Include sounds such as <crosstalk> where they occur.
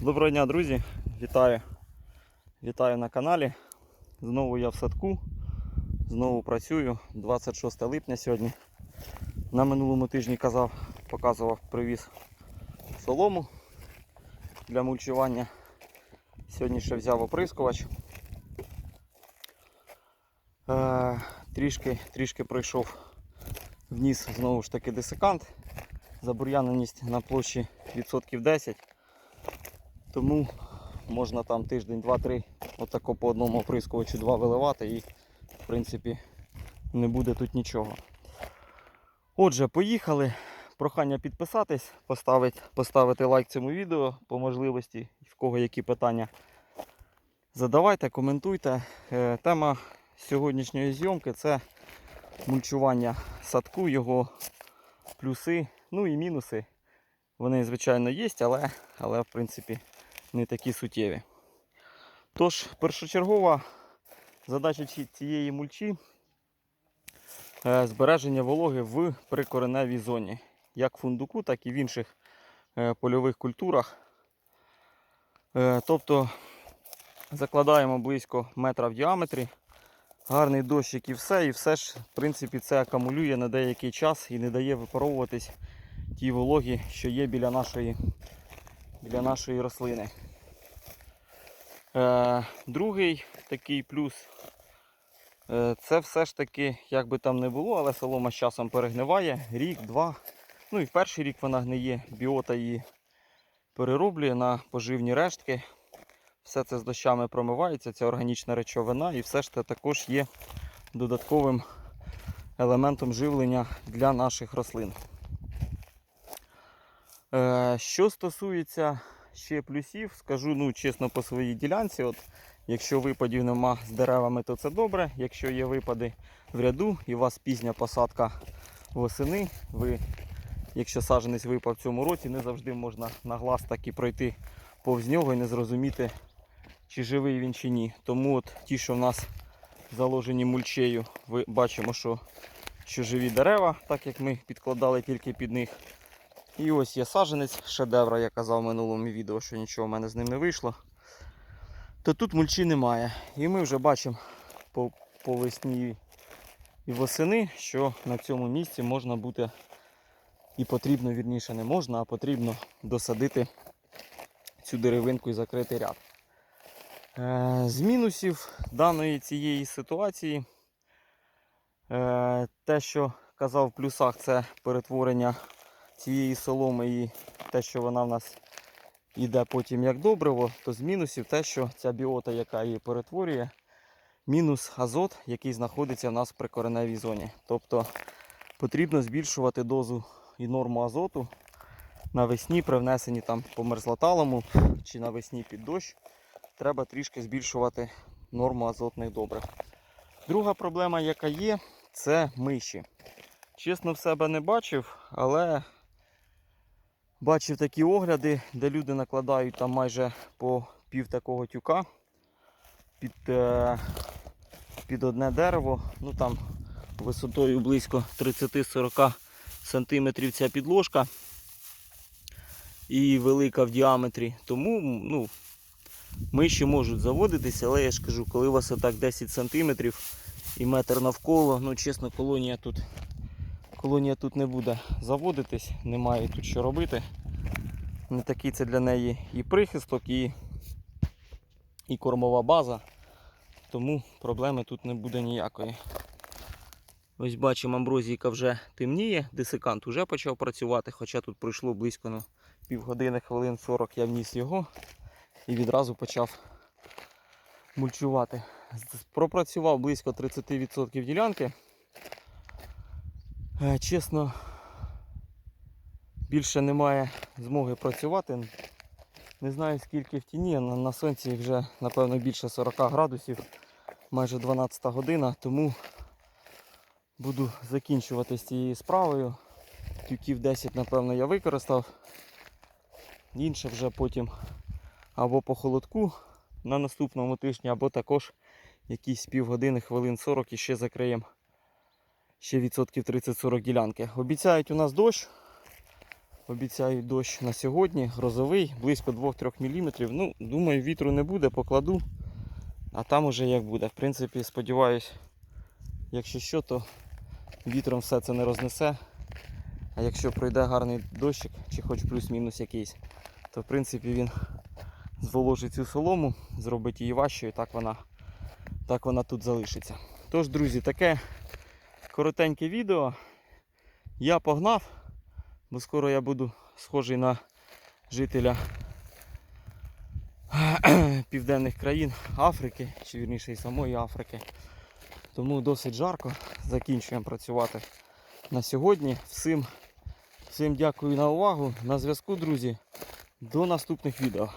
Доброго дня, друзі! Вітаю! Вітаю на каналі. Знову я в садку. Знову працюю. 26 липня сьогодні. На минулому тижні казав, показував, привіз солому для мульчування. Сьогодні ще взяв оприскувач. Е, трішки, трішки пройшов вніс знову ж таки десикант. Забур'яненість на площі відсотків 10. Тому можна там тиждень, два-три отако по одному оприскувачу два виливати і в принципі не буде тут нічого. Отже, поїхали. Прохання підписатись, поставити, поставити лайк цьому відео по можливості, в кого які питання. Задавайте, коментуйте. Е, Тема сьогоднішньої зйомки це мульчування садку, його плюси, ну і мінуси. Вони, звичайно, є, але, але в принципі не такі суттєві. Тож, першочергова задача ці- цієї мульчі е, збереження вологи в прикореневій зоні. Як в фундуку, так і в інших е, польових культурах. Е, Тобто закладаємо близько метра в діаметрі. Гарний дощик і все, і все ж, в принципі, це акумулює на деякий час і не дає випаровуватись ті вологі, що є біля нашої, біля нашої рослини. Е, другий такий плюс е, це все ж таки, як би там не було, але солома з часом перегниває. Рік, два. Ну і в перший рік вона гниє, біота її перероблює на поживні рештки. Все це з дощами промивається, ця органічна речовина, і все ж це також є додатковим елементом живлення для наших рослин. Е, Що стосується ще плюсів, скажу ну, чесно по своїй ділянці. От, якщо випадів нема з деревами, то це добре. Якщо є випади в ряду і у вас пізня посадка восени, ви, якщо саджанець випав в цьому році, не завжди можна на глаз так і пройти повз нього і не зрозуміти, чи живий він чи ні. Тому от ті, що в нас заложені мульчею, ви бачимо, що, що живі дерева, так як ми підкладали тільки під них. І ось є саджанець шедевра, я казав в минулому відео, що нічого в мене з ним не вийшло. То тут мульчі немає. І ми вже бачимо по, по весні і восени, що на цьому місці можна буде і потрібно, вірніше, не можна, а потрібно досадити цю деревинку і закрити ряд. Е, З мінусів даної цієї ситуації, е, те, що казав в плюсах, це перетворення цієї соломи і те, що вона в нас йде потім як добриво, то з мінусів те, що ця біота, яка її перетворює, мінус азот, який знаходиться в нас в прикореневій зоні. Тобто потрібно збільшувати дозу і норму азоту навесні при внесенні там по мерзлоталому чи навесні під дощ. Треба трішки збільшувати норму азотних добрив. Друга проблема, яка є, це миші. Чесно, в себе не бачив, але бачив такі огляди, де люди накладають там майже по пів такого тюка під, е, під одне дерево. Ну там висотою близько 30-40 см ця підложка і велика в діаметрі. Тому ну, миші можуть заводитися, але я ж кажу, коли у вас отак 10 см і метр навколо, ну чесно, колонія тут колонія тут не буде заводитись, немає тут що робити. Не такий це для неї і прихисток, і, і кормова база. Тому проблеми тут не буде ніякої. Ось бачимо, амброзійка вже темніє, десикант вже почав працювати, хоча тут пройшло близько ну, півгодини, хвилин 40 я вніс його і відразу почав мульчувати. Пропрацював близько 30% ділянки. Е, Чесно, більше немає змоги працювати. Не знаю скільки в тіні, на, сонці вже напевно більше 40 градусів, майже 12 година, тому буду закінчувати з цією справою. Тюків 10, напевно, я використав. Інше вже потім або по холодку на наступному тижні, або також якісь півгодини, хвилин 40 і ще закриємо ще відсотків 30-40 ділянки. Обіцяють у нас дощ. Обіцяють дощ на сьогодні, грозовий, близько 2-3 мм. Ну, думаю, вітру не буде, покладу. А там уже як буде. В принципі, сподіваюсь, якщо що, то вітром все це не рознесе. А якщо пройде гарний дощик, чи хоч плюс-мінус якийсь, то в принципі він зволожить цю солому, зробить її важчою, так вона, так вона тут залишиться. Тож, друзі, таке коротеньке відео. Я погнав, бо скоро я буду схожий на жителя <clears throat> південних країн Африки, чи вірніше і самої Африки. Тому досить жарко. Закінчуємо працювати на сьогодні. Всім, всім дякую на увагу. На зв'язку, друзі. До наступних відео.